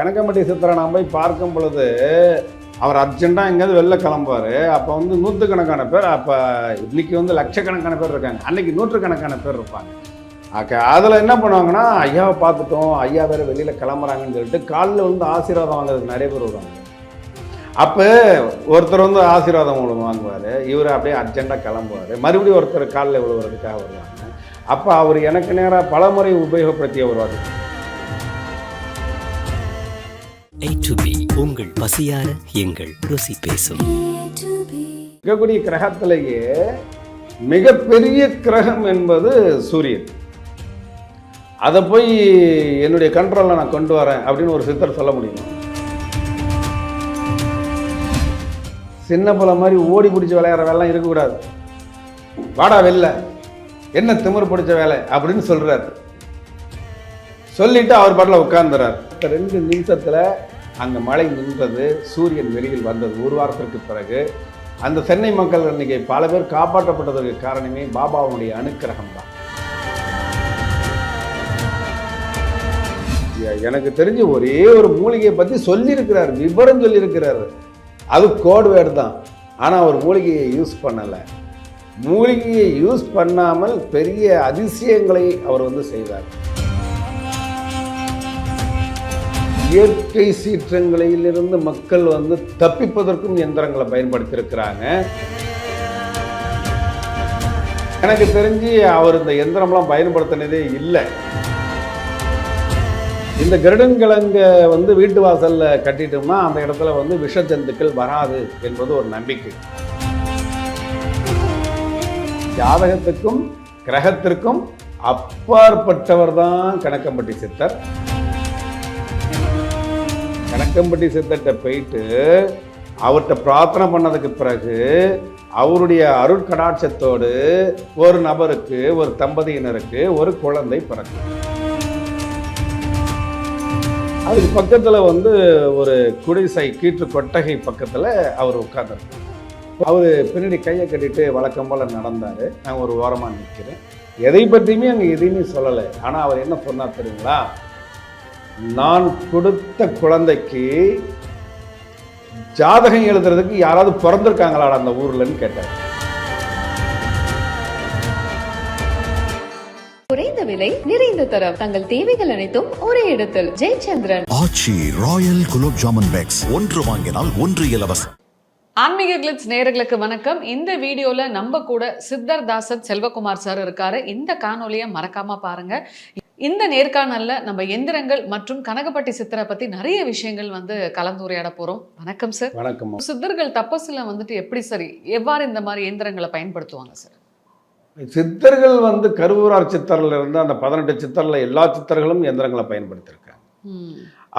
கணக்கம்பட்டி சித்திரை நான் போய் பார்க்கும் பொழுது அவர் அர்ஜென்ட்டாக எங்கேயாவது வெளில கிளம்புவார். அப்போ வந்து நூற்றுக்கணக்கான பேர் அப்போ இன்னைக்கு வந்து லட்சக்கணக்கான பேர் இருக்காங்க. அன்னைக்கு நூற்றுக்கணக்கான பேர் இருப்பாங்க. ஆக்க அதில் என்ன பண்ணுவாங்கன்னா ஐயாவை பார்த்துட்டோம். ஐயா வேறு வெளியில் கிளம்புறாங்கன்னு சொல்லிட்டு காலில் வந்து ஆசீர்வாதம் வாங்குறதுக்கு நிறைய பேர் வருவாங்க. அப்போ ஒருத்தர் வந்து ஆசீர்வாதம் உங்களுக்கு வாங்குவார். இவர் அப்படியே அர்ஜெண்ட்டாக கிளம்புவார். மறுபடியும் ஒருத்தர் காலில் விழுவுறதுக்காக வருவாங்க. அப்போ அவர் எனக்கு நேராக பலமுறை உபயோகப்படுத்திய வருவார் வாக்கு A to B. உங்கள் பசியார எங்கள் ருசி பேசும். இருக்கக்கூடிய கிரகத்திலேயே மிகப்பெரிய கிரகம் என்பது சூரியன். அதை போய் என்னுடைய கண்ட்ரோலில் நான் கொண்டு வரேன் அப்படின்னு ஒரு சித்தர் சொல்ல முடியுமா. சின்ன பிள்ளை மாதிரி ஓடி பிடிச்சி விளையாடுற வேலைலாம் இருக்கக்கூடாது. வாடா வெளில என்ன திமிரு பிடிச்ச வேலை அப்படின்னு சொல்றாரு. சொல்லிட்டு அவர் பாட்டில் உட்கார்ந்துறார். ரெண்டு நிமிஷத்துல அந்த மழை நின்றது சூரியன் வெளியில் வந்தது ஒரு வாரத்திற்கு பிறகு அந்த சென்னை மக்கள் இன்னைக்கு பல பேர் காப்பாற்றப்பட்டதற்கு காரணமே பாபாவுடைய அனுக்கிரகம் தான் எனக்கு தெரிஞ்சு ஒரே ஒரு மூலிகையை பற்றி சொல்லியிருக்கிறார் விவரம் சொல்லியிருக்கிறாரு. அது கோட் வேர்டு தான். ஆனால் அவர் மூலிகையை யூஸ் பண்ணலை. மூலிகையை யூஸ் பண்ணாமல் பெரிய அதிசயங்களை அவர் வந்து செய்தார். இயற்கை சீற்றங்களிலிருந்து மக்கள் வந்து தப்பிப்பதற்கும் எந்திரங்களை பயன்படுத்தியிருக்கிறாங்க. எனக்கு தெரிஞ்சு அவர் இந்த எந்திரம்லாம் பயன்படுத்தினதே இல்லை. இந்த கருடன்கிழங்க வந்து வீட்டு வாசலில் கட்டிட்டோம்னா அந்த இடத்துல வந்து விஷஜந்துக்கள் வராது என்பது ஒரு நம்பிக்கை. ஜாதகத்துக்கும் கிரகத்திற்கும் அப்பாற்பட்டவர் தான் கணக்கம்பட்டி சித்தர். கணக்கம்பட்டி சித்தட்ட போயிட்டு அவர்கிட்ட பிரார்த்தனை பண்ணதுக்கு பிறகு அவருடைய அருட்கடாட்சத்தோடு ஒரு நபருக்கு ஒரு தம்பதியினருக்கு ஒரு குழந்தை பிறக்கும். அதுக்கு பக்கத்தில் வந்து ஒரு குடிசை கீற்று கொட்டகை பக்கத்தில் அவர் உட்கார்ந்துருக்கார். அவர் பின்னாடி கையை கட்டிட்டு வழக்கம் போல் நடந்தார். நான் ஒரு ஓரமாக நிற்கிறேன் எதை பற்றியுமே அங்கே எதையுமே சொல்லலை. ஆனால் அவர் என்ன சொன்னார் தெரியுங்களா? நான் கொடுத்த குழந்தைக்கு ஜாதகம் எழுதுறதுக்கு யாராவது பிறந்திருக்காங்களாடா அந்த ஊர்லன்னு கேட்டார் குறைந்த விலை நிறைந்த தரம். தங்கள் தேவைகள் அனைத்தும் ஒரே இடத்தில். Jayachandran. Aachi royal gulab jamun packs. ஒன்று வாங்கினால் ஒன்று இலவசம். ஆன்மீக கிளிட்ஸ் நேயர்களுக்கு வணக்கம். இந்த வீடியோல நம்ம கூட சித்தர் தாசத் செல்வகுமார் சார் இருக்காரு. இந்த காணொலியை மறக்காம பாருங்க. இந்த நேர்காணல்ல நம்ம எந்திரங்கள் மற்றும் கனகப்பட்டி சித்தரை பத்தி நிறைய விஷயங்கள் வந்து கலந்துரையாட போறோம். வணக்கம் சார் வணக்கம் சித்தர்கள் தபசுல வந்துட்டு எப்படி சரி எவ்வாறு இந்த மாதிரி இயந்திரங்களை பயன்படுத்துவாங்க சார் சித்தர்கள் வந்து கருவூரார் சித்தர்ல இருந்து அந்த பதினெட்டு சித்தர்ல எல்லா சித்தர்களும் எந்திரங்களை பயன்படுத்தியிருக்காங்க.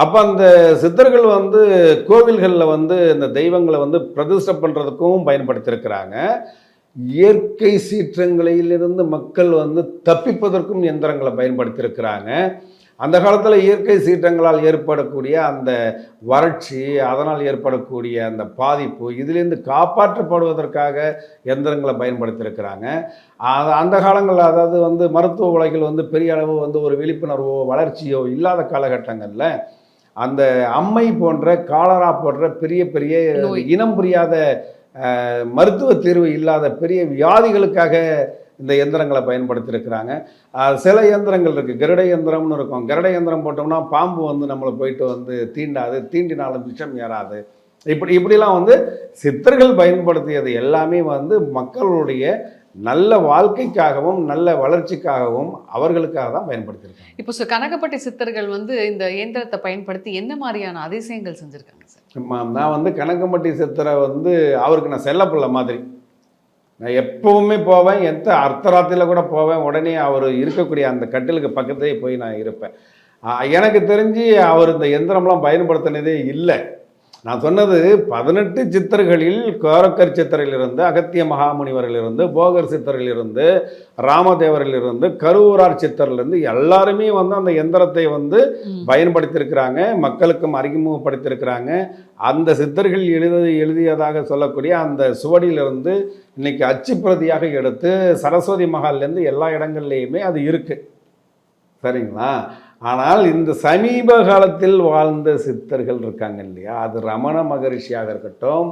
அப்போ அந்த சித்தர்கள் வந்து கோவில்களில் வந்து இந்த தெய்வங்களை வந்து பிரதிஷ்டை பண்ணுறதுக்கும் பயன்படுத்தியிருக்கிறாங்க. இயற்கை சீற்றங்களிலிருந்து மக்கள் வந்து தப்பிப்பதற்கும் எந்திரங்களை பயன்படுத்தியிருக்கிறாங்க அந்த காலத்தில் இயற்கை சீற்றங்களால் ஏற்படக்கூடிய அந்த வறட்சி அதனால் ஏற்படக்கூடிய அந்த பாதிப்பு இதிலிருந்து காப்பாற்றப்படுவதற்காக எந்திரங்களை பயன்படுத்தியிருக்கிறாங்க அந்த காலங்களில் அதாவது வந்து மருத்துவ உலகில் வந்து பெரிய அளவு வந்து ஒரு விழிப்புணர்வோ வளர்ச்சியோ இல்லாத காலகட்டங்களில் அந்த அம்மை போன்ற காலரா போன்ற பெரிய பெரிய. இனம் புரியாத மருத்துவ தீர்வு இல்லாத பெரிய வியாதிகளுக்காக இந்த இயந்திரங்களை பயன்படுத்தியிருக்கிறாங்க. சில இயந்திரங்கள் இருக்குது கருடை இயந்திரம்னு இருக்கும். கருட இயந்திரம் போட்டோம்னா பாம்பு வந்து நம்மளை போயிட்டு வந்து தீண்டாது. தீண்டினாலும் விஷம் ஏறாது. இப்படி இப்படிலாம் வந்து சித்தர்கள் பயன்படுத்தியது எல்லாமே வந்து மக்களுடைய நல்ல வாழ்க்கைக்காகவும் நல்ல வளர்ச்சிக்காகவும் அவர்களுக்காக தான் பயன்படுத்தியிருக்காங்க. இப்போ கனகப்பட்டி சித்தர்கள் வந்து இந்த இயந்திரத்தை பயன்படுத்தி என்ன மாதிரியான அதிசயங்கள் செஞ்சுருக்காங்க? நான் வந்து கணக்கம்பட்டி சித்தரை வந்து அவருக்கு நான் செல்லப்பிள்ளை மாதிரி. நான் எப்பவுமே போவேன் எந்த அர்த்தராத்திரியில் கூட போவேன் உடனே அவர் இருக்கக்கூடிய அந்த கட்டிலுக்கு பக்கத்திலே போய் நான் இருப்பேன். எனக்கு தெரிஞ்சு அவர் இந்த எந்திரம்லாம் பயன்படுத்தினதே இல்லை. நான் சொன்னது பதினெட்டு சித்தர்களில் கோரக்கர் சித்தரிலிருந்து அகத்திய மகாமுனிவரிலிருந்து போகர் சித்தரிலிருந்து ராமதேவரிலிருந்து கருவூரார் சித்தரிலிருந்து எல்லாருமே வந்து அந்த எந்திரத்தை வந்து. பயன்படுத்தியிருக்கிறாங்க மக்களுக்கும் அறிமுகப்படுத்தியிருக்கிறாங்க. அந்த சித்தர்கள் எழுத எழுதியதாக சொல்லக்கூடிய அந்த சுவடியிலிருந்து இன்னைக்கு அச்சுப்பிரதியாக எடுத்து சரஸ்வதி மகால்லேருந்து எல்லா இடங்கள்லையுமே அது இருக்கு. சரிங்களா? ஆனால் இந்த சமீப காலத்தில் வாழ்ந்த சித்தர்கள் இருக்காங்க இல்லையா? அது ரமண மகரிஷியாக இருக்கட்டும்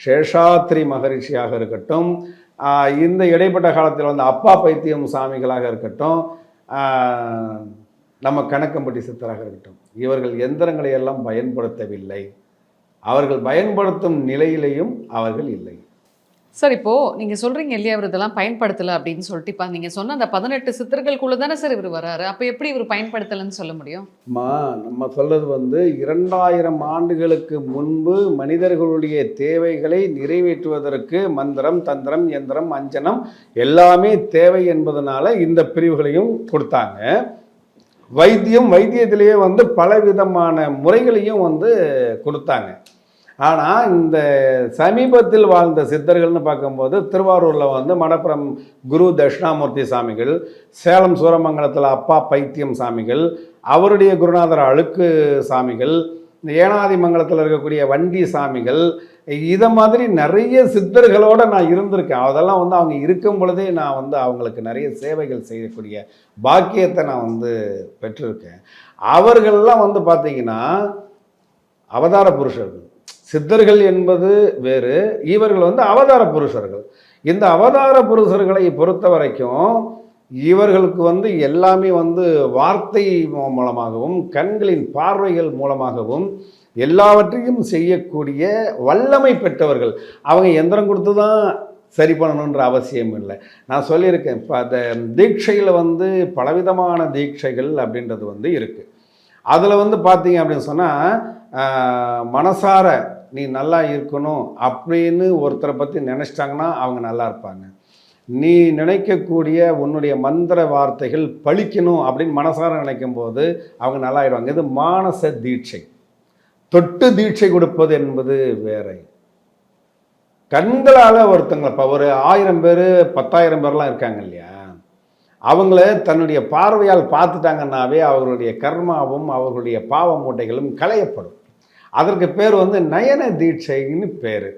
சேஷாத்ரி மகரிஷியாக இருக்கட்டும் இந்த இடைப்பட்ட காலத்தில் வந்து அப்பா பைத்தியம் சாமிகளாக இருக்கட்டும் நம்ம கணக்கம்பட்டி சித்தராக இருக்கட்டும் இவர்கள் எந்திரங்களை எல்லாம் பயன்படுத்தவில்லை. அவர்கள் பயன்படுத்தும் நிலையிலையும் அவர்கள் இல்லை. சார் இப்போது நீங்கள் சொல்கிறீங்க இல்லையா இவர் இதெல்லாம் பயன்படுத்தலை அப்படின்னு சொல்லிட்டு இப்போ நீங்கள் சொன்ன அந்த பதினெட்டு சித்தர்களுக்குள்ள தானே சார் இவர் வராரு. அப்போ எப்படி இவர் பயன்படுத்தலைன்னு சொல்ல முடியும்? அம்மா நம்ம சொல்றது வந்து இரண்டாயிரம் ஆண்டுகளுக்கு முன்பு மனிதர்களுடைய தேவைகளை நிறைவேற்றுவதற்கு மந்திரம் தந்திரம் எந்திரம் அஞ்சனம் எல்லாமே தேவை என்பதனால இந்த பிரிவுகளையும் கொடுத்தாங்க. வைத்தியம் வைத்தியத்திலேயே வந்து பலவிதமான முறைகளையும் வந்து கொடுத்தாங்க. ஆனால் இந்த சமீபத்தில் வாழ்ந்த சித்தர்கள்னு பார்க்கும்போது திருவாரூரில் வந்து மடப்புறம் குரு தட்சிணாமூர்த்தி சாமிகள் சேலம் சூரமங்கலத்தில் அப்பா பைத்தியம் சாமிகள் அவருடைய குருநாதர் அழுக்கு சாமிகள் இந்த ஏனாதிமங்கலத்தில் இருக்கக்கூடிய வண்டி சாமிகள் இதை மாதிரி நிறைய சித்தர்களோடு நான் இருந்திருக்கேன். அதெல்லாம் வந்து அவங்க இருக்கும் பொழுதே நான் வந்து அவங்களுக்கு நிறைய சேவைகள் செய்யக்கூடிய பாக்கியத்தை நான் வந்து பெற்றிருக்கேன். அவர்கள்லாம் வந்து பார்த்தீங்கன்னா அவதார புருஷர்கள். சித்தர்கள் என்பது வேறு இவர்கள் வந்து அவதார புருஷர்கள். இந்த அவதார புருஷர்களை பொறுத்த வரைக்கும் இவர்களுக்கு வந்து எல்லாமே வந்து வார்த்தை மூலமாகவும் கண்களின் பார்வைகள் மூலமாகவும் எல்லாவற்றையும் செய்யக்கூடிய வல்லமை பெற்றவர்கள். அவங்க எந்திரம் கொடுத்து தான் சரி பண்ணணுன்ற அவசியம் இல்லை. நான் சொல்லியிருக்கேன் இப்போ அந்த தீட்சையில் வந்து பலவிதமான தீட்சைகள் அப்படின்றது வந்து இருக்குது அதில் வந்து பார்த்தீங்க அப்படின்னு சொன்னால் மனசார நீ நல்லா இருக்கணும் அப்படின்னு ஒருத்தரை பற்றி நினச்சிட்டாங்கன்னா அவங்க நல்லா இருப்பாங்க. நீ நினைக்கக்கூடிய உன்னுடைய மந்திர வார்த்தைகள் பழிக்கணும் அப்படின்னு மனசார நினைக்கும் போது அவங்க நல்லா ஆயிடுவாங்க. இது மானச தீட்சை. தொட்டு தீட்சை கொடுப்பது என்பது வேற. கண்களால் ஒருத்தங்களை இப்போ ஒரு ஆயிரம் பேர் பத்தாயிரம் பேர்லாம் இருக்காங்க இல்லையா? அவங்கள தன்னுடைய பார்வையால் பார்த்துட்டாங்கன்னாவே அவர்களுடைய கர்மாவும் அவர்களுடைய பாவ மூட்டைகளும் களையப்படும். அதற்கு பேர் வந்து நயன தீட்சைன்னு பேர்.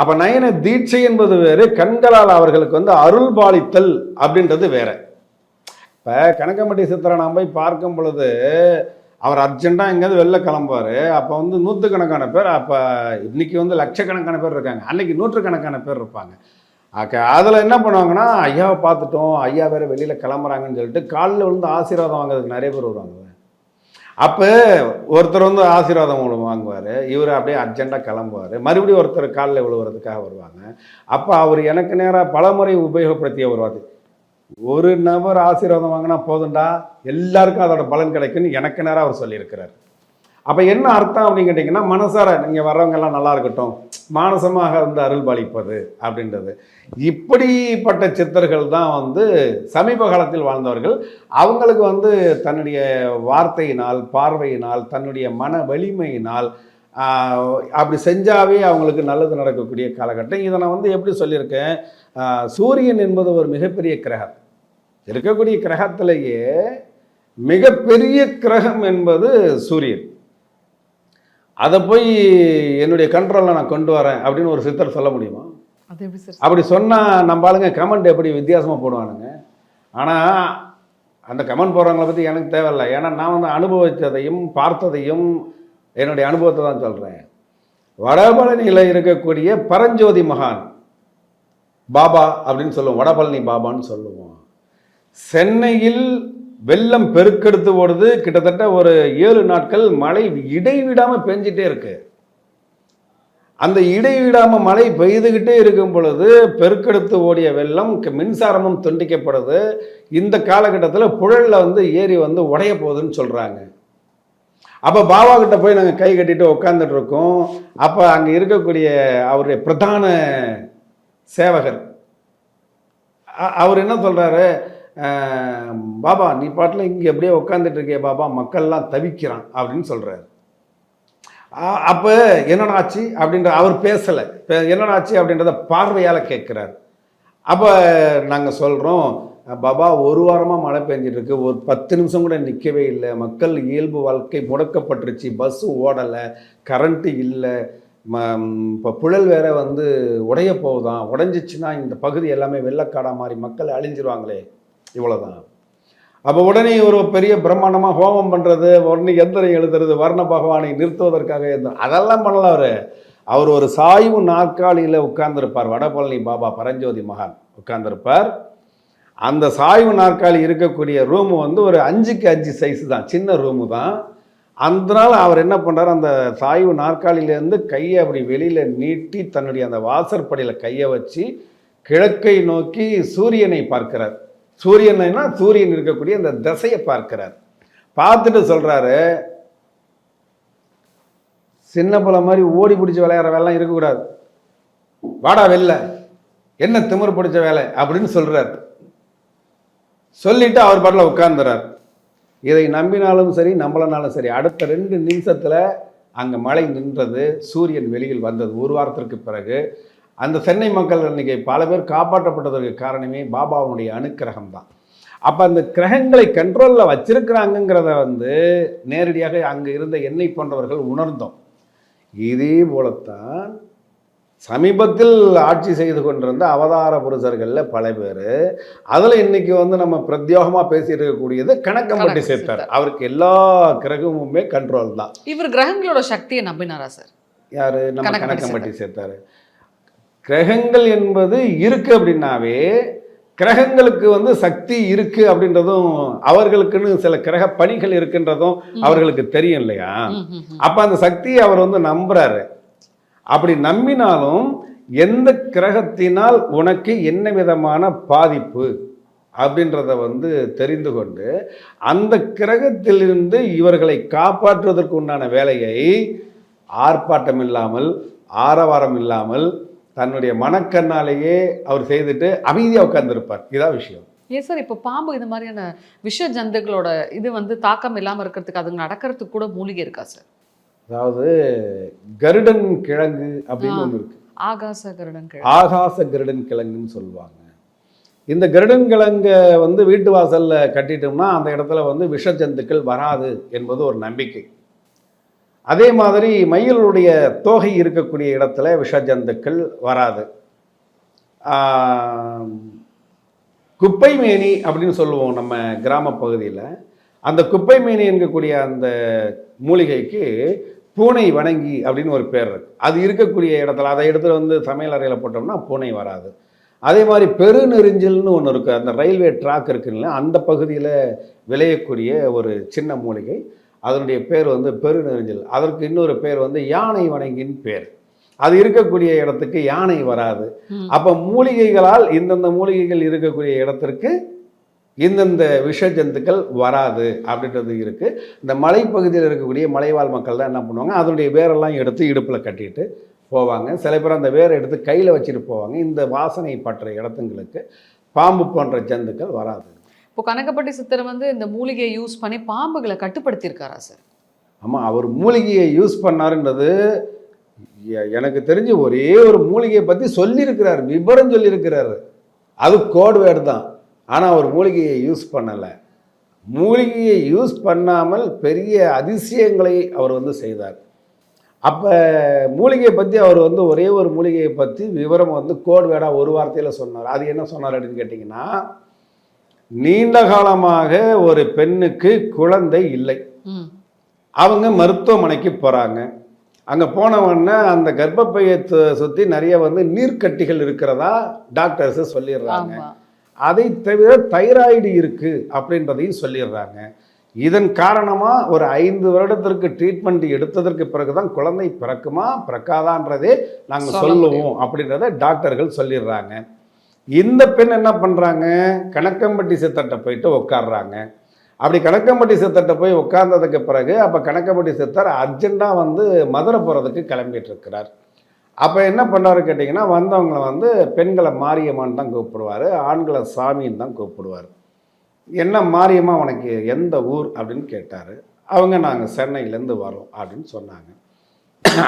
அப்போ நயன தீட்சை என்பது வேறு கண்களால் அவர்களுக்கு வந்து அருள் பாலித்தல் அப்படின்றது வேற. இப்போ கணக்கம்பட்டி சித்தரை நாம் போய் பார்க்கும் பொழுது அவர் அர்ஜென்ட்டாக எங்கேயாவது வெளில கிளம்புவார். அப்போ வந்து நூற்றுக்கணக்கான பேர் அப்போ இன்றைக்கி வந்து லட்சக்கணக்கான பேர் இருக்காங்க. அன்றைக்கி நூற்றுக்கணக்கான பேர் இருப்பாங்க. அக்க அதில் என்ன பண்ணுவாங்கன்னா ஐயாவை பார்த்துட்டோம். ஐயா வேறு வெளியில் கிளம்புறாங்கன்னு சொல்லிட்டு காலில் விழுந்து ஆசீர்வாதம் வாங்குறதுக்கு நிறைய பேர் வருவாங்க. அப்போ ஒருத்தர் வந்து ஆசீர்வாதம் உங்களுக்கு வாங்குவார். இவர் அப்படியே அர்ஜெண்ட்டாக கிளம்புவார். மறுபடியும் ஒருத்தர் காலில் விழுவுறதுக்காக வருவாங்க. அப்போ அவர் எனக்கு நேராக பலமுறை உபயோகப்படுத்திய ஒரு வார்த்தை. ஒரு நபர் ஆசீர்வாதம் வாங்கினா போதுண்டா எல்லாருக்கும் அதோட பலன் கிடைக்குன்னு எனக்கு நேராக அவர் சொல்லியிருக்கிறார். அப்போ என்ன அர்த்தம் அப்படின்னு கேட்டிங்கன்னா மனசார நீங்கள் வர்றவங்கெல்லாம் நல்லா இருக்கட்டும். மானசமாக வந்து அருள் பாலிப்பது அப்படின்றது. இப்படிப்பட்ட சித்தர்கள் தான் வந்து சமீப காலத்தில் வாழ்ந்தவர்கள். அவங்களுக்கு வந்து தன்னுடைய வார்த்தையினால் பார்வையினால் தன்னுடைய மன வலிமையினால் அப்படி செஞ்சாவே அவங்களுக்கு நல்லது நடக்கக்கூடிய காலகட்டம். இதை நான் வந்து எப்படி சொல்லியிருக்கேன்? சூரியன் என்பது ஒரு மிகப்பெரிய கிரகம். இருக்கக்கூடிய கிரகத்திலேயே மிகப்பெரிய கிரகம் என்பது சூரியன். அதை போய் என்னுடைய கண்ட்ரோலில் நான் கொண்டு வரேன் அப்படின்னு ஒரு சித்தர் சொல்ல முடியுமா? அது எப்படி சார் அப்படி சொன்னால் நம்ம ஆளுங்க கமெண்ட் எப்படி வித்தியாசமாக போடுவானுங்க? ஆனால் அந்த கமெண்ட் போடுறவங்கள பற்றி எனக்கு தேவையில்லை. ஏன்னா நான் வந்து அனுபவித்ததையும் பார்த்ததையும் என்னுடைய அனுபவத்தை தான் சொல்கிறேன் வடபழனியில் இருக்கக்கூடிய பரஞ்சோதி மகான் பாபா அப்படின்னு சொல்லுவோம். வடபழனி பாபான்னு சொல்லுவோம். சென்னையில் வெள்ளம் பெருக்கெடுத்து ஓடுது. கிட்டத்தட்ட ஒரு ஏழு நாட்கள் மழை இடைவிடாமல் பெஞ்சிட்டே இருக்கு. அந்த இடைவிடாமல் மழை பெய்துகிட்டே இருக்கும் பொழுது பெருக்கெடுத்து ஓடிய வெள்ளம் மின்சாரமும் துண்டிக்கப்படுது. இந்த காலகட்டத்தில் புழல்ல வந்து ஏரி வந்து உடைய போகுதுன்னு சொல்கிறாங்க அப்போ பாபா கிட்ட போய் நாங்கள் கை கட்டிட்டு உட்காந்துட்டு இருக்கோம். அப்போ அங்கே இருக்கக்கூடிய அவருடைய பிரதான சேவகர் அ- அவர் என்ன சொல்கிறாரு பாபா நீ பாட்டில் இங்கே எப்படியே உட்காந்துட்டு பாபா மக்கள்லாம் தவிக்கிறான் அப்படின்னு சொல்கிறாரு அப்போ என்னடாச்சு ஆச்சு அப்படின்ற அவர் பேசலை. என்னடா ஆச்சு அப்படின்றத பார்வையால் கேட்குறாரு. அப்போ நாங்கள் சொல்கிறோம் பாபா ஒரு வாரமாக மழை பெஞ்சிட்ருக்கு ஒரு பத்து நிமிஷம் கூட நிற்கவே இல்லை. மக்கள் இயல்பு வாழ்க்கை முடக்கப்பட்டுருச்சு. பஸ்ஸு ஓடலை கரண்ட்டு இல்லை. ம இப்போ புழல் வேற வந்து உடைய போகுதான். உடஞ்சிச்சுன்னா இந்த பகுதி எல்லாமே வெள்ளக்காடாக மாதிரி மக்கள் அழிஞ்சிருவாங்களே. இவ்வளோதான் அப்போ உடனே ஒரு பெரிய பிரம்மாண்டமாக ஹோமம் பண்ணுறது உடனே எந்திரம் எழுதுறது வர்ண பகவானை நிறுத்துவதற்காக எந்திரம் அதெல்லாம் பண்ணல அவர். அவர் ஒரு சாய்வு நாற்காலியில் உட்கார்ந்துருப்பார். வடபழனி பாபா பரஞ்சோதி மகான் உட்கார்ந்துருப்பார். அந்த சாய்வு நாற்காலி இருக்கக்கூடிய ரூமு வந்து ஒரு அஞ்சுக்கு அஞ்சு சைஸ் தான். சின்ன ரூமு தான். அதனால அவர் என்ன பண்ணுறார் அந்த சாய்வு நாற்காலியிலேருந்து கையை அப்படி வெளியில் நீட்டி தன்னுடைய அந்த வாசற்படியில் கையை வச்சு கிழக்கை நோக்கி சூரியனை பார்க்கிறார். சூரியன்னா சூரியன் இருக்கக்கூடிய அந்த திசையை பார்க்கிறார். பார்த்துட்டு சொல்கிறாரு சின்ன பிள்ளை மாதிரி ஓடி பிடிச்சி விளையாடுற வேலைலாம் இருக்கக்கூடாது. வாடா வெளில என்ன திமிரு பிடிச்ச வேலை அப்படின்னு சொல்றார். சொல்லிட்டு அவர் பாட்டில் உட்கார்ந்துறார். இதை நம்பினாலும் சரி நம்பலனாலும் சரி அடுத்த ரெண்டு நிமிஷத்தில் அங்கே மழை நின்றது சூரியன் வெளியில் வந்தது ஒரு வாரத்திற்கு பிறகு. அந்த சென்னை மக்கள் இன்னைக்கு பல பேர் காப்பாற்றப்பட்டதற்கு காரணமே பாபாவுடைய அனுக்கிரகம் தான். அப்போ அந்த கிரகங்களை கண்ட்ரோலில் வச்சிருக்கிறாங்கங்கிறத வந்து நேரடியாக அங்கே இருந்த என்னை போன்றவர்கள் உணர்ந்தோம். இதே போலத்தான் சமீபத்தில் ஆட்சி செய்து கொண்டிருந்த அவதார புருஷர்களில் பல பேர் அதில் இன்னைக்கு வந்து நம்ம பிரத்யோகமாக பேசிட்டு இருக்கக்கூடியது கணக்கம்பட்டி கணக்கு சேர்த்தார். அவருக்கு எல்லா கிரகமுமே கண்ட்ரோல் தான். இவர் கிரகங்களோட சக்தியை நம்பினாரா சார்? யார்? நம்ம கணக்கம்பட்டி சேர்த்தாரு கிரகங்கள் என்பது இருக்கு அப்படின்னாவே கிரகங்களுக்கு வந்து சக்தி இருக்கு அப்படின்றதும் அவர்களுக்குன்னு சில கிரக பணிகள் இருக்குன்றதும் அவர்களுக்கு தெரியும் இல்லையா. அப்ப அந்த சக்தியை அவர் வந்து நம்புறாரு. அப்படி நம்பினாலும் எந்த கிரகத்தினால் உனக்கு என்ன விதமான பாதிப்பு அப்படின்றத வந்து தெரிந்து கொண்டு அந்த கிரகத்திலிருந்து இவர்களை காப்பாற்றுவதற்கு உண்டான வேலையை ஆர்ப்பாட்டம் இல்லாமல் ஆரவாரம் இல்லாமல் தன்னுடைய மனக்கண்ணாலேயே அவர் செய்துட்டு அமைதியாக உட்கார்ந்திருப்பார். இதான் விஷயம். ஏன் சார் இப்போ பாம்பு இந்த மாதிரியான விஷ ஜந்துக்களோட இது வந்து தாக்கம் இல்லாம இருக்கிறதுக்கு அதுங்க நடக்கிறதுக்கு கூட மூலிகை இருக்கா சார்? அதாவது கருடன் கிழங்கு அப்படின்னு. ஒன்று இருக்கு. ஆகாச கருடன் கிழங்கு. ஆகாச கருடன் கிழங்குன்னு சொல்லுவாங்க. இந்த கருடன் கிழங்கை வந்து வீட்டு வாசல்ல கட்டிட்டோம்னா அந்த இடத்துல வந்து விஷ ஜந்துக்கள் வராது என்பது ஒரு நம்பிக்கை. அதே மாதிரி மயிலுடைய தோகை இருக்கக்கூடிய இடத்துல விஷஜந்துக்கள் வராது. குப்பை மேனி அப்படின்னு சொல்லுவோம் நம்ம கிராம பகுதியில். அந்த குப்பை மேனி என்கக்கூடிய அந்த மூலிகைக்கு பூனை வணங்கி அப்படின்னு ஒரு பேர் இருக்கு. அது இருக்கக்கூடிய இடத்துல அதை இடத்துல வந்து சமையல் அறையில் போட்டோம்னா பூனை வராது. அதே மாதிரி பெருநெறிஞ்சல்னு ஒன்று இருக்குது அந்த ரயில்வே ட்ராக் இருக்குல்ல அந்த பகுதியில் விளையக்கூடிய ஒரு சின்ன மூலிகை. அதனுடைய பேர் வந்து பெருநெறிஞ்சல் அதற்கு இன்னொரு பேர் வந்து யானை வணங்கின்னு பேர். அது இருக்கக்கூடிய இடத்துக்கு யானை வராது. அப்போ மூலிகைகளால் இந்தந்த மூலிகைகள் இருக்கக்கூடிய இடத்திற்கு இந்தந்த விஷ ஜந்துக்கள் வராது அப்படின்றது இருக்கு. இந்த மலைப்பகுதியில் இருக்கக்கூடிய மலைவாழ் மக்கள் தான் என்ன பண்ணுவாங்க? அதனுடைய வேரெல்லாம் எடுத்து இடுப்பில் கட்டிட்டு போவாங்க. சில பேர் அந்த வேரை எடுத்து கையில் வச்சுட்டு போவாங்க. இந்த வாசனை பற்ற இடத்துங்களுக்கு பாம்பு போன்ற ஜந்துக்கள் வராது. இப்போ கனகப்பட்டி சித்தர் வந்து இந்த மூலிகையை யூஸ் பண்ணி பாம்புகளை கட்டுப்படுத்தியிருக்காரா சார் ஆமாம் அவர் மூலிகையை யூஸ் பண்ணாருன்றது எனக்கு தெரிஞ்சு ஒரே ஒரு மூலிகையை பற்றி சொல்லியிருக்கிறார் விவரம் சொல்லியிருக்கிறாரு. அது கோட் வேர்டு தான். ஆனால் அவர் மூலிகையை யூஸ் பண்ணலை. மூலிகையை யூஸ் பண்ணாமல் பெரிய அதிசயங்களை அவர் வந்து செய்தார். அப்போ மூலிகையை பற்றி அவர் வந்து ஒரே ஒரு மூலிகையை பற்றி விவரம் வந்து கோட் வேடாக ஒரு வார்த்தையில் சொன்னார். அது என்ன சொன்னார் அப்படின்னு கேட்டிங்கன்னா நீண்ட காலமாக ஒரு பெண்ணுக்கு குழந்தை இல்லை. அவங்க மருத்துவமனைக்கு போகிறாங்க அங்கே போனவொடனே அந்த கர்ப்பப்பையை சுற்றி நிறைய வந்து நீர்க்கட்டிகள் இருக்கிறதா டாக்டர்ஸ் சொல்லிடுறாங்க. அதை தவிர தைராய்டு இருக்கு அப்படின்றதையும் சொல்லிடுறாங்க. இதன் காரணமாக ஒரு ஐந்து வருடத்திற்கு ட்ரீட்மெண்ட் எடுத்ததற்கு பிறகு தான் குழந்தை பிறக்குமா பிறக்காதான்றதே நாங்கள் சொல்ல சொல்லுவோம் அப்படின்றத டாக்டர்கள் சொல்லிடுறாங்க. இந்த பெண் என்ன பண்ணுறாங்க கணக்கம்பட்டி சித்தட்ட போயிட்டு உட்காடுறாங்க அப்படி கணக்கம்பட்டி சித்தட்டை போய் உட்கார்ந்ததுக்கு பிறகு அப்போ கணக்கம்பட்டி சித்தர் அர்ஜென்ட்டாக வந்து மதுரை போகிறதுக்கு கிளம்பிட்டு இருக்கிறார். அப்போ என்ன பண்ணுறாரு கேட்டிங்கன்னா வந்தவங்களை வந்து பெண்களை மாரியம்மான்னு தான் கூப்பிடுவார் ஆண்களை சாமின்னு தான் கூப்பிடுவார். என்ன மாரியம்மா உனக்கு எந்த ஊர் அப்படின்னு கேட்டார். அவங்க நாங்கள் சென்னையிலேருந்து வரோம் அப்படின்னு சொன்னாங்க.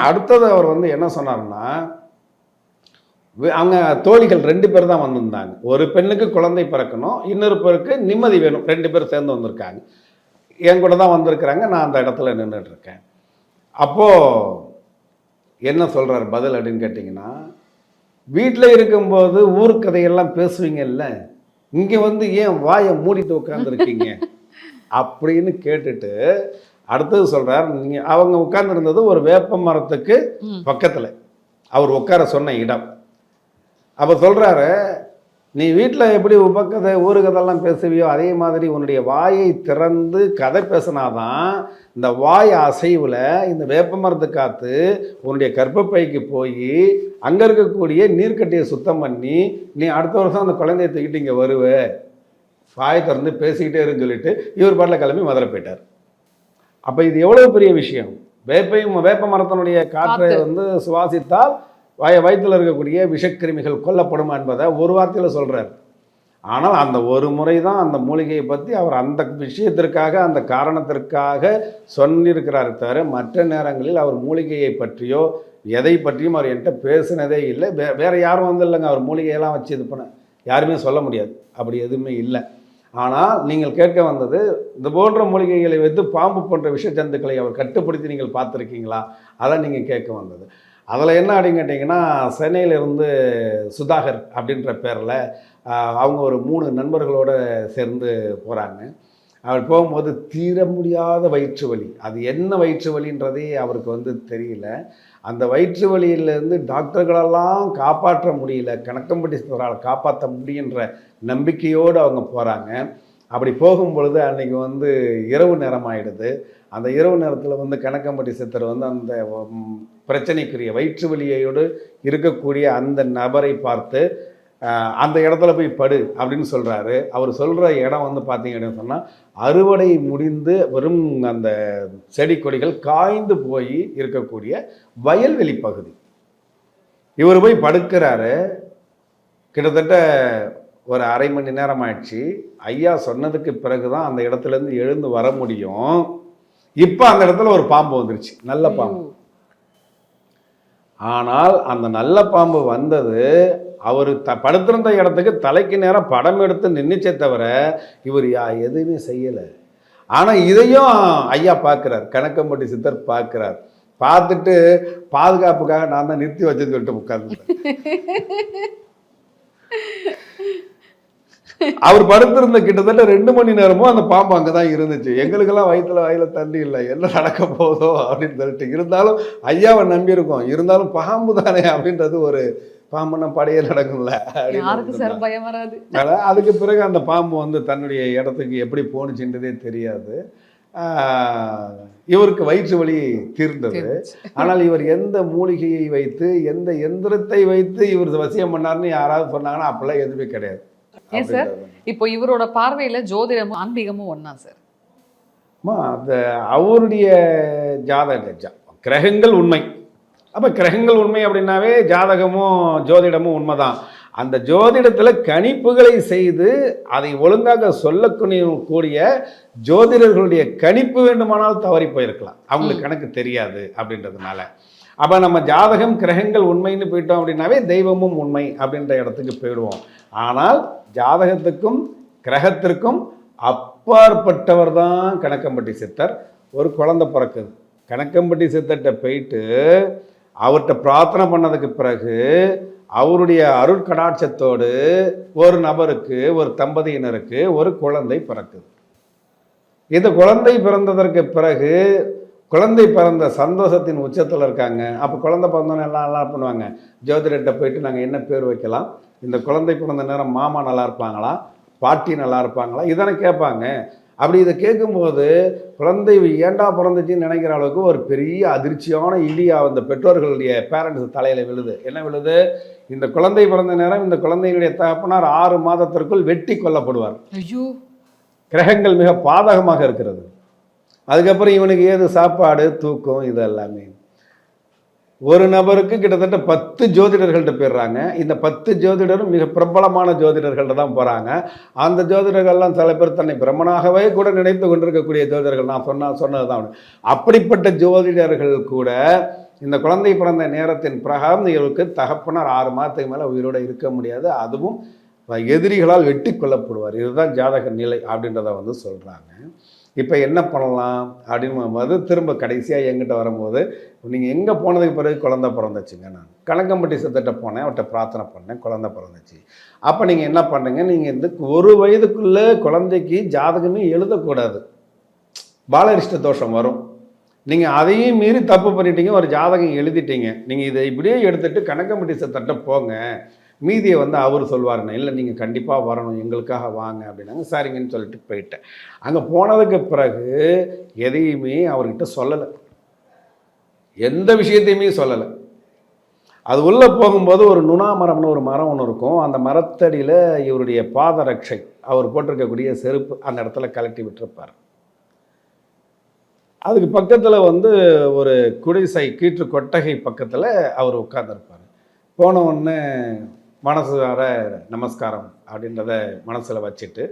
அடுத்தது அவர் வந்து என்ன சொன்னார்னா அவங்க தோழிகள் ரெண்டு பேர் தான் வந்திருந்தாங்க. ஒரு பெண்ணுக்கு குழந்தை பிறக்கணும் இன்னொரு பேருக்கு நிம்மதி வேணும். ரெண்டு பேர் சேர்ந்து வந்திருக்காங்க. என் கூட தான் வந்திருக்கிறாங்க. நான் அந்த இடத்துல நின்றுட்டு இருக்கேன். அப்போது என்ன சொல்கிறார் பதில் அப்படின்னு கேட்டிங்கன்னா வீட்டில் இருக்கும்போது ஊர் கதையெல்லாம் பேசுவீங்கல்ல? இங்கே வந்து ஏன் வாயை மூடிட்டு உட்காந்துருக்கீங்க அப்படின்னு கேட்டுட்டு அடுத்தது சொல்றார் நீங்க அவங்க உட்கார்ந்துருந்தது ஒரு வேப்ப மரத்துக்கு. பக்கத்துல. அவர் உட்கார சொன்ன இடம். அப்ப சொல்றாரு நீ வீட்டில் எப்படி உபக்கதை ஊருகதெல்லாம் பேசுவியோ அதே மாதிரி உன்னுடைய வாயை திறந்து கதை பேசினாதான் இந்த வாய் அசைவில் இந்த வேப்ப மரத்து காற்று உன்னுடைய கர்ப்பப்பைக்கு போய் அங்கே இருக்கக்கூடிய நீர்க்கட்டியை சுத்தம் பண்ணி நீ அடுத்த வருஷம் அந்த குழந்தைய தூக்கிட்டு இங்கே வருவ. வாய் திறந்து பேசிக்கிட்டே இருன்னு சொல்லிட்டு இவர் பாட்டில் கிளம்பி மதுரை போயிட்டார். அப்போ இது எவ்வளவு பெரிய விஷயம்? வேப்பையும் வேப்ப மரத்தினுடைய காற்றை. வந்து சுவாசித்தால் வய வயிற்றில் இருக்கக்கூடிய விஷக்கிருமிகள் கொல்லப்படும் என்பதை ஒரு வார்த்தையில் சொல்கிறார் ஆனால் அந்த ஒரு முறை தான் அந்த மூலிகையை பற்றி அவர் அந்த விஷயத்திற்காக அந்த காரணத்திற்காக சொல்லியிருக்கிறார் தவிர மற்ற நேரங்களில் அவர் மூலிகையை பற்றியோ எதை பற்றியும் அவர் என்கிட்ட பேசினதே இல்லை. வே வேறு யாரும் வந்து இல்லைங்க அவர் மூலிகையெல்லாம் வச்சு இது பண்ண யாருமே சொல்ல முடியாது. அப்படி எதுவுமே இல்லை. ஆனால் நீங்கள் கேட்க வந்தது இந்த போன்ற மூலிகைகளை வைத்து பாம்பு போன்ற விஷ ஜந்துக்களை அவர் கட்டுப்படுத்தி நீங்கள் பார்த்துருக்கீங்களா? அதை நீங்கள் கேட்க வந்தது. அதில் என்ன அப்படின்னு கேட்டிங்கன்னா சென்னையிலிருந்து சுதாகர் அப்படின்ற பேரில் அவங்க ஒரு மூணு நண்பர்களோட சேர்ந்து போகிறாங்க அவர் போகும்போது தீர முடியாத வயிற்று வலி. அது என்ன வயிற்று வலின்றதே அவருக்கு வந்து தெரியல. அந்த வயிற்று வலியிலேருந்து டாக்டர்களெல்லாம் காப்பாற்ற முடியல. கணக்கம்பட்டி சித்தரால் காப்பாற்ற முடியுன்ற நம்பிக்கையோடு அவங்க போகிறாங்க அப்படி போகும் பொழுது வந்து இரவு நேரம் ஆகிடுது அந்த இரவு நேரத்தில் வந்து கணக்கம்பட்டி சித்தர் வந்து அந்த பிரச்சனைக்குரிய வயிற்று வலியோடு இருக்கக்கூடிய அந்த நபரை பார்த்து அந்த இடத்துல போய் படு அப்படின்னு சொல்கிறாரு அவர் சொல்கிற இடம் வந்து பார்த்தீங்க அப்படின்னு சொன்னால் அறுவடை முடிந்து வெறும் அந்த செடி கொடிகள் காய்ந்து போய் இருக்கக்கூடிய வயல்வெளி பகுதி. இவர் போய் படுக்கிறாரு. கிட்டத்தட்ட ஒரு அரை மணி நேரம் ஆயிடுச்சு. ஐயா சொன்னதுக்கு பிறகு தான் அந்த இடத்துலேருந்து எழுந்து வர முடியும். இப்போ அந்த இடத்துல ஒரு பாம்பு வந்துருச்சு. நல்ல பாம்பு. ஆனால் அந்த நல்ல பாம்பு வந்தது அவர் த படுத்திருந்த இடத்துக்கு தலைக்கு நேரம் படம் எடுத்து நின்றுச்சே தவிர இவர் யா எதுவுமே செய்யலை. ஆனால் இதையும் ஐயா பார்க்குறார் கணக்கம்பட்டி சித்தர் பார்க்குறார் பார்த்துட்டு பாதுகாப்புக்காக நான் தான் நிறுத்தி வச்சுன்னு சொல்லிட்டு உட்கார்ந்து அவர் படுத்திருந்த கிட்டத்தட்ட ரெண்டு மணி நேரமும் அந்த பாம்பு அங்கே தான் இருந்துச்சு. எங்களுக்கெல்லாம் வயிற்றுல வாயில தண்ணி இல்லை. என்ன நடக்க போதோ அப்படின்னு சொல்லிட்டு இருந்தாலும் ஐயாவை நம்பியிருக்கோம் இருந்தாலும் பாம்பு தானே அப்படின்றது ஒரு பாம்புன்னா படையே நடக்கும்ல அப்படின்னு அதுக்கு பிறகு அந்த பாம்பு வந்து தன்னுடைய இடத்துக்கு எப்படி போணுச்சுன்றதே தெரியாது. ஆஹ் இவருக்கு வயிற்று வலி தீர்ந்தது. ஆனால் இவர் எந்த மூலிகையை வைத்து எந்த எந்திரத்தை வைத்து இவர் வசியம் பண்ணார்னு யாராவது சொன்னாங்கன்னா அப்பெல்லாம் எதுவுமே கிடையாது. ஏன் சார்? இப்போ இவரோட பார்வையில ஜோதிடமும் ஆன்மீகமும் ஒண்ணா சார்? அந்த அவருடைய ஜாதக கிரகங்கள் உண்மை. அப்போ கிரகங்கள் உண்மை அப்படின்னாவே ஜாதகமும் ஜோதிடமும் உண்மைதான். அந்த ஜோதிடத்தில் கணிப்புகளை செய்து அதை ஒழுங்காக சொல்லக்கூடிய கூடிய ஜோதிடர்களுடைய கணிப்பு வேண்டுமானால் தவறி போயிருக்கலாம். அவங்களுக்கு கணக்கு தெரியாது அப்படின்றதுனால. அப்போ நம்ம ஜாதகம் கிரகங்கள் உண்மைன்னு போயிட்டோம் அப்படின்னாவே தெய்வமும் உண்மை அப்படின்ற இடத்துக்கு போயிடுவோம். ஆனால் ஜாதகத்துக்கும் கிரகத்திற்கும் அப்பாற்பட்டவர் தான் கணக்கம்பட்டி சித்தர். ஒரு குழந்தை பிறக்குது. கணக்கம்பட்டி சித்தர்கிட்ட போயிட்டு அவர்கிட்ட பிரார்த்தனை பண்ணதுக்கு பிறகு அவருடைய அருட்கடாட்சத்தோடு ஒரு நபருக்கு ஒரு தம்பதியினருக்கு ஒரு குழந்தை பிறக்குது. இந்த குழந்தை பிறந்ததற்கு பிறகு குழந்தை பிறந்த சந்தோஷத்தின் உச்சத்தில் இருக்காங்க. அப்போ குழந்தை பிறந்தோன்னே எல்லாம் நல்லா பண்ணுவாங்க. ஜோதிடர்கிட்ட போயிட்டு நாங்கள் என்ன பேர் வைக்கலாம்? இந்த குழந்தை பிறந்த நேரம் மாமா நல்லா இருப்பாங்களா? பாட்டி நல்லா இருப்பாங்களா? இதனை கேட்பாங்க. அப்படி இதை கேட்கும்போது குழந்தை ஏண்டா பிறந்துச்சுன்னு நினைக்கிற அளவுக்கு ஒரு பெரிய அதிர்ச்சியான இடியா அந்த பெற்றோர்களுடைய பேரண்ட்ஸ் தலையில விழுது. என்ன விழுது? இந்த குழந்தை பிறந்த நேரம் இந்த குழந்தையுடைய தகப்பனார் ஆறு மாதத்திற்குள் வெட்டி கொல்லப்படுவார். ஐயோ. கிரகங்கள் மிக பாதகமாக இருக்கிறது. அதுக்கப்புறம் இவனுக்கு ஏது சாப்பாடு தூக்கம் இது எல்லாமே ஒரு நபருக்கு கிட்டத்தட்ட பத்து ஜோதிடர்கள்ட்ட போயிடுறாங்க. இந்த பத்து ஜோதிடரும் மிக பிரபலமான ஜோதிடர்கள்ட்ட தான் போகிறாங்க அந்த ஜோதிடர்கள்லாம் சில பேர் தன்னை பிரம்மனாகவே கூட நினைத்து கொண்டிருக்கக்கூடிய ஜோதிடர்கள். நான் சொன்ன சொன்னது தான். அப்படிப்பட்ட ஜோதிடர்கள் கூட இந்த குழந்தை பிறந்த நேரத்தின் பிரகாரம் இவருக்கு தகப்பனார் ஆறு மாதத்துக்கு மேலே உயிரோட இருக்க முடியாது. அதுவும் எதிரிகளால் வெட்டி கொல்லப்படுவார். இதுதான் ஜாதக நிலை அப்படின்றத வந்து சொல்கிறாங்க இப்போ என்ன பண்ணலாம் அப்படின்னு திரும்ப கடைசியாக எங்கிட்ட வரும்போது நீங்கள் எங்கே போனதுக்கு பிறகு குழந்த பிறந்துச்சுங்க நான். கணக்கம்பட்டி சித்தட்ட போனேன் அவர்கிட்ட பிரார்த்தனை பண்ணேன் குழந்த பிறந்துச்சு. அப்போ நீங்கள் என்ன பண்ணுங்க நீங்கள் இந்த ஒரு வயதுக்குள்ளே குழந்தைக்கு ஜாதகமே எழுதக்கூடாது. பாலரிஷ்ட தோஷம் வரும். நீங்கள் அதையும் மீறி தப்பு பண்ணிட்டீங்க ஒரு ஜாதகம் எழுதிட்டீங்க. நீங்கள் இதை இப்படியே எடுத்துகிட்டு கணக்கம்பட்டி சித்தட்ட போங்க. மீதியை வந்து அவர் சொல்வாருண்ணே இல்லை நீங்கள் கண்டிப்பாக வரணும் எங்களுக்காக வாங்க அப்படின்னாங்க. சரிங்கன்னு சொல்லிட்டு போயிட்டேன். அங்கே போனதுக்கு பிறகு எதையுமே அவர்கிட்ட சொல்லலை. எந்த விஷயத்தையுமே சொல்லலை. அது உள்ளே போகும்போது ஒரு நுணா மரம்னு ஒரு மரம் ஒன்று இருக்கும். அந்த மரத்தடியில் இவருடைய பாதரட்சை அவர் போட்டிருக்கக்கூடிய செருப்பு அந்த இடத்துல கலட்டி விட்டுருப்பார். அதுக்கு பக்கத்தில் வந்து ஒரு குடிசை கீற்று கொட்டகை பக்கத்தில் அவர் உட்கார்ந்திருப்பார். போன உடனே மனசார நமஸ்காரம் அப்படின்றத மனசில் வச்சுட்டு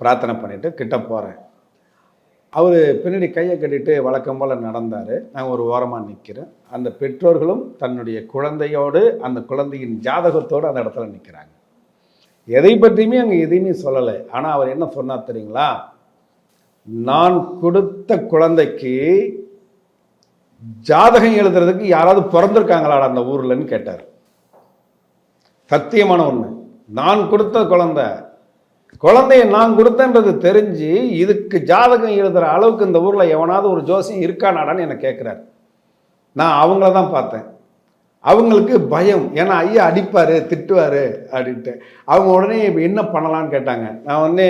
பிரார்த்தனை பண்ணிவிட்டு கிட்ட போகிறேன் அவர் பின்னாடி கையை கட்டிட்டு வழக்கம் போல் நடந்தார். நான் ஒரு ஓரமாக நிற்கிறேன் அந்த பெற்றோர்களும் தன்னுடைய குழந்தையோடு அந்த குழந்தையின் ஜாதகத்தோடு அந்த இடத்துல நிற்கிறாங்க எதை பற்றியுமே அங்கே எதையுமே சொல்லலை. ஆனால் அவர் என்ன சொன்னார் தெரியுங்களா? நான் கொடுத்த குழந்தைக்கு ஜாதகம் எழுதுறதுக்கு யாராவது பிறந்திருக்காங்களாடா அந்த ஊர்லன்னு கேட்டார். சத்தியமான ஒன்று நான் கொடுத்த குழந்தை. குழந்தைய நான் கொடுத்தன்றது தெரிஞ்சு இதுக்கு ஜாதகம் எழுதுகிற அளவுக்கு இந்த ஊரில் எவனாவது ஒரு ஜோசியம் இருக்கானாடான்னு என்னை கேட்குறாரு நான் அவங்கள தான் பார்த்தேன். அவங்களுக்கு பயம். ஏன்னா ஐயா அடிப்பார் திட்டுவார் அப்படின்ட்டு. அவங்க உடனே இப்போ என்ன பண்ணலான்னு கேட்டாங்க. நான் உடனே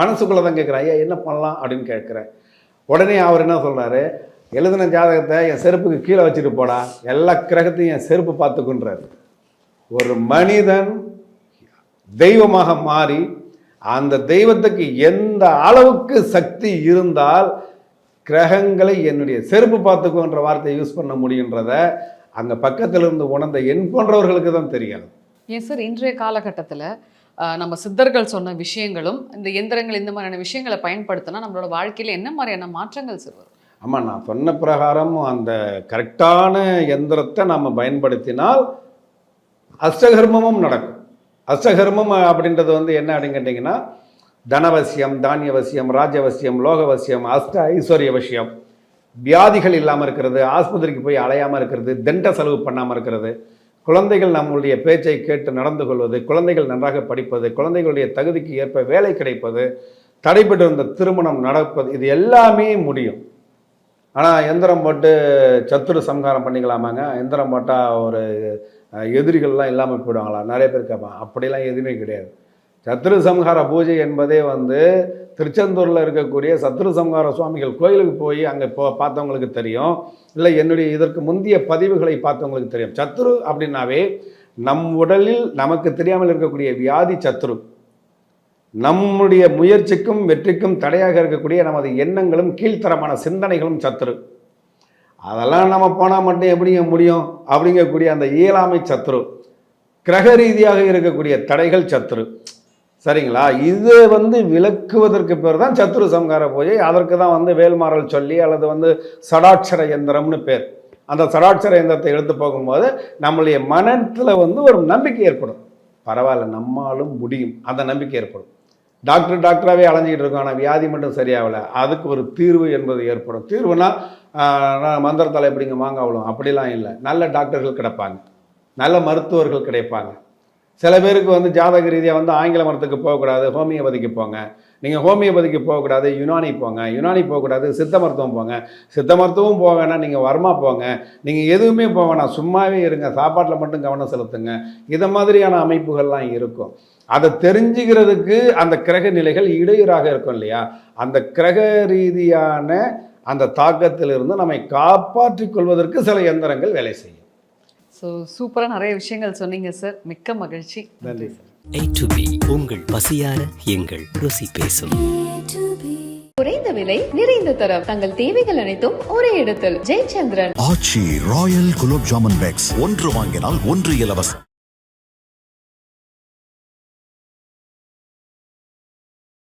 மனசுக்குள்ளே தான் கேட்குறேன் ஐயா என்ன பண்ணலாம்? அப்படின்னு கேட்குறேன் உடனே அவர் என்ன சொல்கிறாரு எழுதின ஜாதகத்தை என் செருப்புக்கு கீழே வச்சுட்டு போடா. எல்லா கிரகத்தையும் என் செருப்பு பார்த்துக்குன்றாரு. ஒரு மனிதன் தெய்வமாக மாறி அந்த தெய்வத்துக்கு எந்த அளவுக்கு சக்தி இருந்தால் கிரகங்களை என்னுடைய செருப்பு பார்த்துக்கோன்ற வார்த்தையை யூஸ் பண்ண முடியுன்றத அங்கே பக்கத்தில் இருந்து உணர்ந்த என் போன்றவர்களுக்கு தான் தெரியாது. ஏன் சார் இன்றைய காலகட்டத்தில் நம்ம சித்தர்கள் சொன்ன விஷயங்களும் இந்த எந்திரங்கள் இந்த மாதிரியான விஷயங்களை பயன்படுத்தினா நம்மளோட வாழ்க்கையில் என்ன மாதிரியான மாற்றங்கள் சார் வரும்? ஆமாம் நான் சொன்ன பிரகாரம் அந்த கரெக்டான எந்திரத்தை நாம் பயன்படுத்தினால் அஷ்டகர்மமும் நடக்கும். அஷ்டகர்மம் அப்படின்றது வந்து என்ன அப்படின்னு கேட்டிங்கன்னா தனவசியம் தானியவசியம் ராஜவசியம் லோகவசியம் அஷ்ட ஐஸ்வர்ய வசியம் வியாதிகள் இல்லாமல் இருக்கிறது ஆஸ்பத்திரிக்கு போய் அலையாமல் இருக்கிறது தண்ட செலவு பண்ணாமல் இருக்கிறது குழந்தைகள் நம்மளுடைய பேச்சை கேட்டு நடந்து கொள்வது குழந்தைகள் நன்றாக படிப்பது குழந்தைகளுடைய தகுதிக்கு ஏற்ப வேலை கிடைப்பது தடைபட்டு இருந்த திருமணம் நடப்பது இது எல்லாமே முடியும். ஆனால் எந்திரம் போட்டு சத்துரு சம்ஹாரம் பண்ணிக்கலாமாங்க? எந்திரம் போட்டால் ஒரு எதிரிகள்லாம் இல்லாமல் போயிடுவாங்களா? நிறைய பேர் கேட்பான் அப்படிலாம் எதுவுமே கிடையாது. சத்ரு சம்ஹார பூஜை என்பதே வந்து திருச்செந்தூரில் இருக்கக்கூடிய சத்ரு சம்ஹார சுவாமிகள் கோயிலுக்கு போய் அங்கே போ பார்த்தவங்களுக்கு தெரியும். இல்லை என்னுடைய இதற்கு முந்தைய பதிவுகளை பார்த்தவங்களுக்கு தெரியும். சத்ரு அப்படின்னாவே நம் உடலில் நமக்கு தெரியாமல் இருக்கக்கூடிய வியாதி சத்ரு. நம்முடைய முயற்சிக்கும் வெற்றிக்கும் தடையாக இருக்கக்கூடிய நமது எண்ணங்களும் கீழ்த்தரமான சிந்தனைகளும் சத்ரு. அதெல்லாம் நம்ம போனால் மட்டும் எப்படிங்க முடியும்? அப்படிங்கக்கூடிய அந்த இயலாமை சத்ரு. கிரக ரீதியாக இருக்கக்கூடிய தடைகள் சத்ரு. சரிங்களா? இது வந்து விளக்குவதற்கு பேர் தான் சத்ரு சம்ஹார பூஜை. அதற்கு தான் வந்து வேல்மாறல் சொல்லி அல்லது வந்து சடாட்சர எந்திரம்னு பேர். அந்த சடாட்சர எந்திரத்தை எடுத்து போகும்போது நம்மளுடைய மனத்தில் வந்து ஒரு நம்பிக்கை ஏற்படும். பரவாயில்ல நம்மாலும் முடியும். அந்த நம்பிக்கை ஏற்படும். டாக்டர் டாக்டராகவே அலைஞ்சிக்கிட்டு இருக்கோம் ஆனால் வியாதி மட்டும் சரியாகலை. அதுக்கு ஒரு தீர்வு என்பது ஏற்படும். தீர்வுனா மந்திரத்தால் எப்படிங்க மாங்காவலும் அப்படிலாம் இல்லை. நல்ல டாக்டர்கள் கிடைப்பாங்க. நல்ல மருத்துவர்கள் கிடைப்பாங்க. சில பேருக்கு வந்து ஜாதக ரீதியாக வந்து ஆங்கில மரத்துக்கு போகக்கூடாது ஹோமியோபதிக்கு போங்க. நீங்கள் ஹோமியோபதிக்கு போகக்கூடாது யுனானி போங்க. யுனானி போகக்கூடாது சித்த மருத்துவம் போங்க. சித்த மருத்துவம் போக வேணாம் நீங்கள் வர்மா போங்க. நீங்கள் எதுவுமே போக வேணாம். சும்மாவே இருங்க. சாப்பாட்டில் மட்டும் கவனம் செலுத்துங்க. இதை மாதிரியான அமைப்புகள்லாம் இருக்கும். அதை தெரிஞ்சுக்கிறதுக்கு அந்த கிரக நிலைகள் இடையூறாக இருக்கும் இல்லையா? அந்த கிரக ரீதியான அந்த தாக்கத்திலிருந்து நம்மை காப்பாற்றிக் கொள்வதற்கு சில எந்திரங்கள் வேலை செய்யும். ஸோ சூப்பராக நிறைய விஷயங்கள் சொன்னீங்க சார் மிக்க மகிழ்ச்சி. நன்றி சார் A to B உங்கள் பசியார எங்கள் ருசி பேசும். குறைந்த விலை நிறைந்த தரம். தங்கள் தேவைகள் அனைத்தும் ஒரே இடத்தில். Jayachandran. Aachi royal gulab jamun packs. ஒன்று வாங்கினால் ஒன்று இலவசம்.